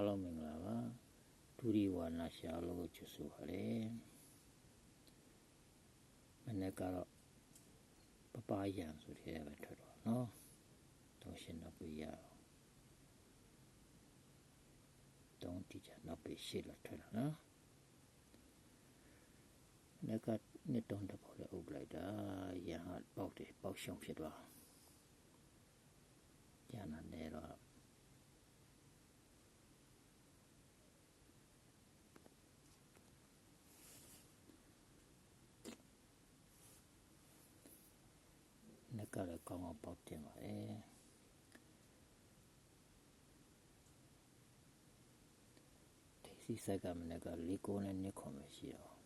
အားလုံးမင်္ဂလာပါဒူရီဝါနာရှာလို့ချစ်ဆိုပါတယ်မနေ့ကတော့ပပယံဆိုတဲ့ပဲထွက်တော့နော်တောင်းရှင်တော့ပြရအောင်တောင်းတီချာတော့ပြရှိလာထွက်လာနော်မနေ့ကနှစ်တုံးတော့ပေါ်လေအုပ်လိုက်တာရဟတ်ပေါက်တယ်ပေါက်ရှုံဖြစ်သွားကျန်တာနေတော့ န က်ကလည်းကောင်းအောင်ပေါက်တင်ပါလေဒီစီဆက်ကမနက်ကလေးကိုနဲ့နှစ်ခွန်ပဲရှိအောင်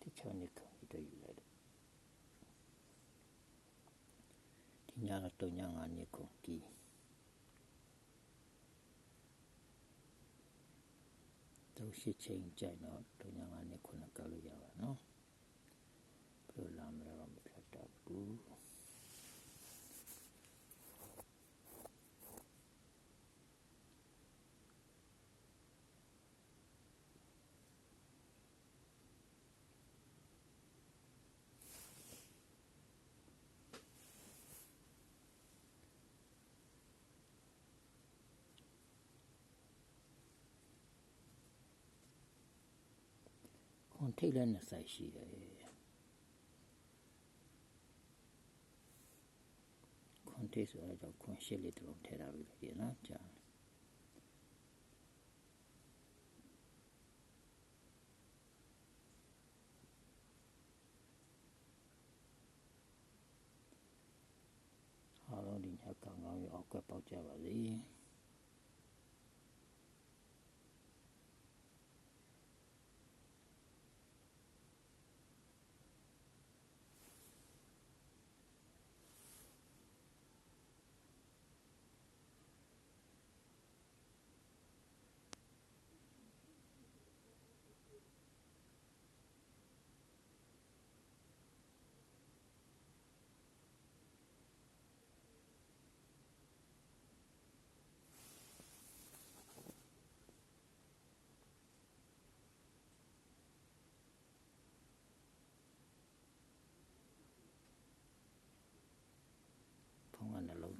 ဒီချောင်းနှစ်ခွန်ပြီးတော့ယူလိုက်တယ်ဒီညတော့တုံညငါနှစ်ခွန်ကီး တော့ရှစ်ချိန်ကြိုက်တော့ဒုညာကနေခုနကလို့ရပါနော်ဘယ်လိုလာမလဲတော့မဖြစ်တော့ဘူးခွ န်ထိတ်လည်းနှစ်ဆိုင်ရှိတယ်ခွန်ထိတ်ဆိုတော့ခွန်ရှစ်လေးတစ်လုံးထည့်ထားပြီလေနော်ကြာအားလုံးဒီညကောင်းကောင်းရအောင်ကွက်ပေါက်ကြပါစေ။